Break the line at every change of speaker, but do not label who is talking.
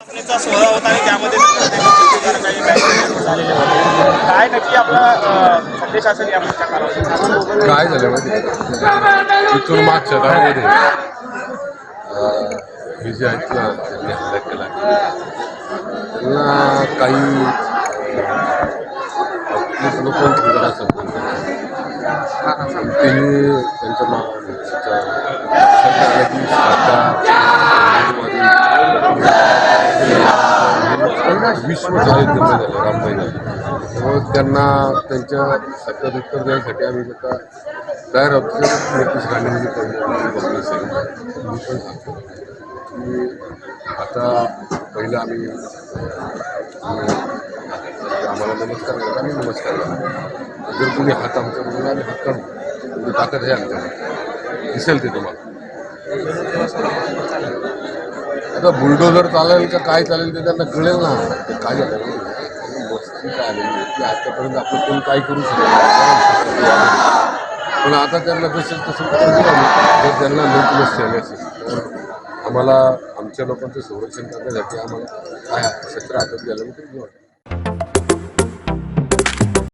सोहळा होता आणि त्यामध्ये काय नक्की आपला संदेश असेल
काय झालं माहिती आहे? इथून मागच्या दहामध्ये हे जे आहेत ना त्यांनी हल्ला केला. त्यांना काही लोक त्यांनी त्यांच्या मागच्या वीस वर्ष झाले झाले रामबाई त्यामुळे त्यांना त्यांच्या सत्यात उत्तर देण्यासाठी आम्ही आता तयार आहोत तर नितीश राणेंनी त्यांनी मी पण सांगतो. की आता पहिलं आम्ही आम्हाला नमस्कार करतो आम्ही नमस्कार करतो. जर कोणी हात आमच्या म्हणून आम्ही हात काढू. म्हणजे ताकद आहे आमच्या दिसेल ते तुम्हाला. आता बुलडोजर चालेल का काय चालेल ते त्यांना कळेल ना. ते काय झालं? माहिती मस्ती काय आलेली आहे की आतापर्यंत आपलं कोण काय करू शकत पण आता त्यांना जसं तसं तर त्यांना लोक मस्ती आले असेल आम्हाला आमच्या लोकांचं संरक्षण करण्यासाठी आम्हाला काय सत्र हातात घ्यायला मी वाटतं